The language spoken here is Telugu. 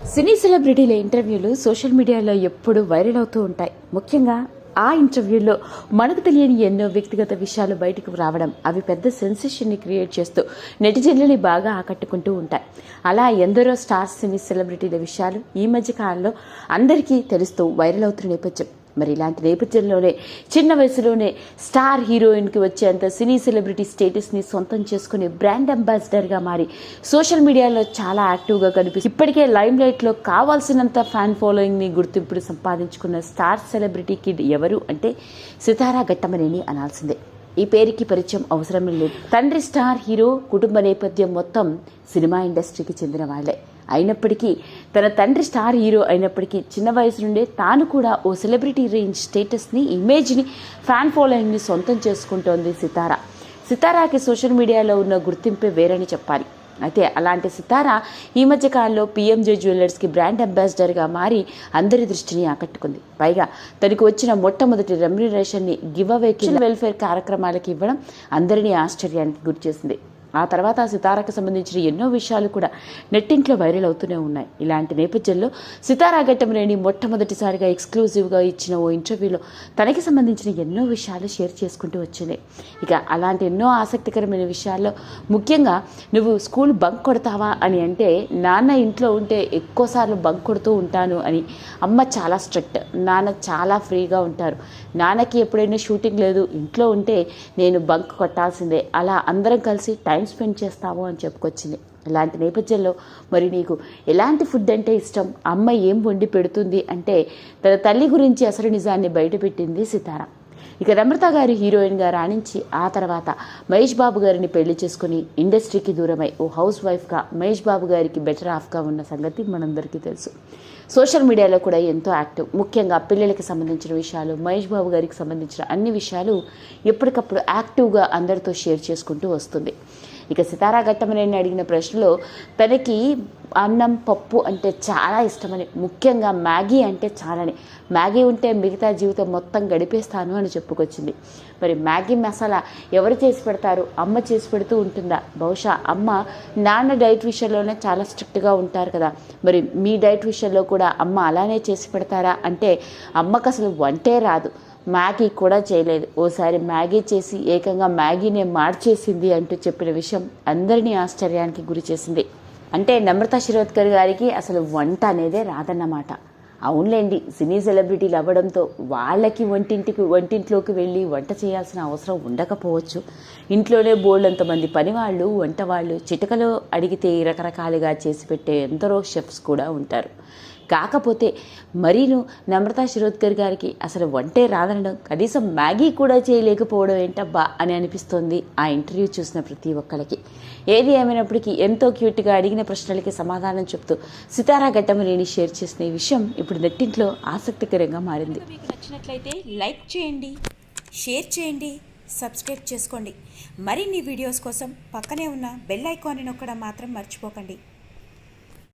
సినీ సెలబ్రిటీల ఇంటర్వ్యూలు సోషల్ మీడియాలో ఎప్పుడు వైరల్ అవుతూ ఉంటాయి. ముఖ్యంగా ఆ ఇంటర్వ్యూలో మనకు తెలియని ఎన్నో వ్యక్తిగత విషయాలు బయటకు రావడం అవి పెద్ద సెన్సేషన్ని క్రియేట్ చేస్తూ నెటిజన్లని బాగా ఆకట్టుకుంటూ ఉంటాయి. అలా ఎందరో స్టార్ సినీ సెలబ్రిటీల విషయాలు ఈ మధ్య కాలంలో అందరికీ తెలుస్తూ వైరల్ అవుతున్న నేపథ్యం. మరి ఇలాంటి నేపథ్యంలోనే చిన్న వయసులోనే స్టార్ హీరోయిన్కి వచ్చేంత సినీ సెలబ్రిటీ స్టేటస్ని సొంతం చేసుకుని బ్రాండ్ అంబాసిడర్గా మారి సోషల్ మీడియాలో చాలా యాక్టివ్గా కనిపిస్తుంది ఇప్పటికే లైమ్ లైట్లో కావాల్సినంత ఫ్యాన్ ఫాలోయింగ్ని గుర్తింపుని సంపాదించుకున్న స్టార్ సెలబ్రిటీ కిడ్ ఎవరు అంటే సితారా ఘట్టమనేని అనాల్సిందే. ఈ పేరుకి పరిచయం అవసరం లేదు. తండ్రి స్టార్ హీరో కుటుంబ నేపథ్యం మొత్తం సినిమా ఇండస్ట్రీకి చెందిన వాళ్ళే అయినప్పటికీ తన తండ్రి స్టార్ హీరో అయినప్పటికీ చిన్న వయసు నుండే తాను కూడా ఓ సెలబ్రిటీ రేంజ్ స్టేటస్ని ఇమేజ్ని ఫ్యాన్ ఫాలోయింగ్ని సొంతం చేసుకుంటోంది సితారా. సితారాకి సోషల్ మీడియాలో ఉన్న గుర్తింపే వేరని చెప్పాలి. అయితే అలాంటి సితారా ఈ మధ్య కాలంలో పిఎంజే జ్యువెలర్స్కి బ్రాండ్ అంబాసిడర్గా మారి అందరి దృష్టిని ఆకట్టుకుంది. పైగా తనకు వచ్చిన మొట్టమొదటి రెమ్యునరేషన్ని గివ్ అవే వెల్ఫేర్ కార్యక్రమాలకు ఇవ్వడం అందరినీ ఆశ్చర్యానికి గురిచేసింది. ఆ తర్వాత ఆ సితారాకు సంబంధించిన ఎన్నో విషయాలు కూడా నెట్టింట్లో వైరల్ అవుతూనే ఉన్నాయి. ఇలాంటి నేపథ్యంలో సితారా ఘట్టమనేని మొట్టమొదటిసారిగా ఎక్స్క్లూజివ్గా ఇచ్చిన ఓ ఇంటర్వ్యూలో తనకి సంబంధించిన ఎన్నో విషయాలు షేర్ చేసుకుంటూ వచ్చింది. ఇక అలాంటి ఎన్నో ఆసక్తికరమైన విషయాల్లో ముఖ్యంగా నువ్వు స్కూల్ బంక్ కొడతావా అని అంటే నాన్న ఇంట్లో ఉంటే ఎక్కువసార్లు బంక్ కొడుతూ ఉంటాను అని అమ్మ చాలా స్ట్రిక్ట్. నాన్న చాలా ఫ్రీగా ఉంటారు. నాన్నకి ఎప్పుడైనా షూటింగ్ లేదు ఇంట్లో ఉంటే నేను బంక్ కొట్టాల్సిందే. అలా అందరం కలిసి టైం స్పెండ్ చేస్తావో అని చెప్పుకొచ్చింది. ఇలాంటి నేపథ్యంలో మరి నీకు ఎలాంటి ఫుడ్ అంటే ఇష్టం? అమ్మ ఏం వండి పెడుతుంది అంటే తన తల్లి గురించి అసలు నిజాన్ని బయటపెట్టింది సితారా. ఇక నమ్రత గారి హీరోయిన్గా రాణించి ఆ తర్వాత మహేష్ బాబు గారిని పెళ్ళి చేసుకుని ఇండస్ట్రీకి దూరమై ఓ హౌస్ వైఫ్గా మహేష్ బాబు గారికి బెటర్ ఆఫ్గా ఉన్న సంగతి మనందరికీ తెలుసు. సోషల్ మీడియాలో కూడా ఎంతో యాక్టివ్ ముఖ్యంగా పిల్లలకి సంబంధించిన విషయాలు మహేష్ బాబు గారికి సంబంధించిన అన్ని విషయాలు ఎప్పటికప్పుడు యాక్టివ్గా అందరితో షేర్ చేసుకుంటూ వస్తుంది. ఇక సితారా ఘట్టమనేని అడిగిన ప్రశ్నలో తనకి అన్నం పప్పు అంటే చాలా ఇష్టమని ముఖ్యంగా మ్యాగీ అంటే చాలని. మ్యాగీ ఉంటే మిగతా జీవితం మొత్తం గడిపేస్తాను అని చెప్పుకొచ్చింది. మరి మ్యాగీ మసాలా ఎవరు చేసి పెడతారు? అమ్మ చేసి పెడుతూ ఉంటుందా? బహుశా అమ్మ నాన్న డైట్ విషయంలోనే చాలా స్ట్రిక్ట్గా ఉంటారు కదా. మరి మీ డైట్ విషయంలో కూడా అమ్మ అలానే చేసి పెడతారా? అంటే అమ్మకు అసలు వంటే రాదు. మ్యాగీ కూడా చేయలేదు. ఓసారి మ్యాగీ చేసి ఏకంగా మ్యాగీనే మార్చేసింది అంటూ చెప్పిన విషయం అందరినీ ఆశ్చర్యానికి గురి చేసింది. అంటే నమ్రత శిరోద్కర్ గారికి అసలు వంట అనేదే రాదన్నమాట. అవునులేండి సినీ సెలబ్రిటీలు అవ్వడంతో వాళ్ళకి వంటింటికి వంటింట్లోకి వెళ్ళి వంట చేయాల్సిన అవసరం ఉండకపోవచ్చు. ఇంట్లోనే బోల్డంతమంది పనివాళ్ళు వంట వాళ్ళు చిటకలో అడిగితే రకరకాలుగా చేసి పెట్టే ఎందరో షెఫ్స్ కూడా ఉంటారు. కాకపోతే మరీను నమ్రతా శిరోద్కర్ గారికి అసలు వంటే రాదనడం కనీసం మ్యాగీ కూడా చేయలేకపోవడం ఏంటబ్బా అని అనిపిస్తోంది ఆ ఇంటర్వ్యూ చూసిన ప్రతి ఒక్కరికి ఏది ఏమైనప్పటికీ ఎంతో క్యూట్గా అడిగిన ప్రశ్నలకి సమాధానం చెప్తూ సితారా ఘట్టమనేని షేర్ చేసిన ఈ విషయం ఇప్పుడు నెట్టింట్లో ఆసక్తికరంగా మారింది. మీకు నచ్చినట్లయితే లైక్ చేయండి షేర్ చేయండి సబ్స్క్రైబ్ చేసుకోండి. మరిన్ని వీడియోస్ కోసం పక్కనే ఉన్న బెల్ ఐకాన్ని నొక్కడం మాత్రం మర్చిపోకండి.